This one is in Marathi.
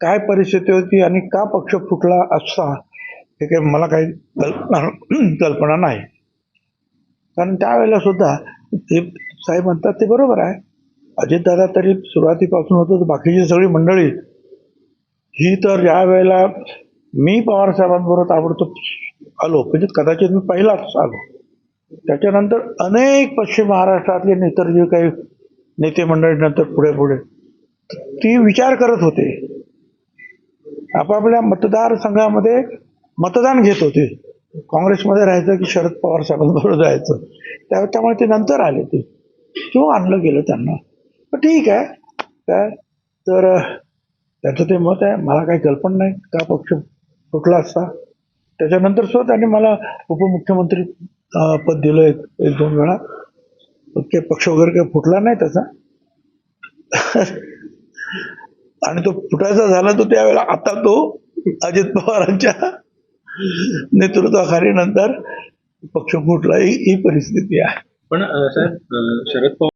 काय परिस्थिती होती आणि का पक्ष फुटला असता हे काही मला काही कल्पना कल्पना नाही. कारण त्यावेळेला सुद्धा ते साहेब म्हणतात ते बरोबर आहे. अजितदादा तरी सुरुवातीपासून होतं तर बाकीची सगळी मंडळी. ही तर या वेळेला मी पवार साहेबांबरोबर ताबडतोब आलो म्हणजे कदाचित मी पहिलाच आलो. त्याच्यानंतर अनेक पश्चिम महाराष्ट्रातले इतर जे काही नेते मंडळी नंतर पुढे पुढे ती विचार करत होते. आपापल्या मतदारसंघामध्ये मतदान घेत होते. काँग्रेसमध्ये राहायचं की शरद पवार साहेबांबरोबर जायचं. त्या त्यामुळे ते नंतर आले ते. किंवा आणलं गेलं त्यांना. पण ठीक आहे. काय? तर त्याचं ते मत आहे. मला काही कल्पना नाही. का पक्ष फुटला असता? त्याच्यानंतर सुद्धा त्यांनी मला उपमुख्यमंत्री पद दिलं एक एक दोन वेळा. पक्ष वगैरे काही फुटला नाही त्याचा. आणि तो फुटायचा झाला तो त्यावेळेला आता तो अजित पवारांच्या नेतृत्वाखाली नंतर पक्ष फुटला. ही परिस्थिती आहे. पण साहेब शरद पवार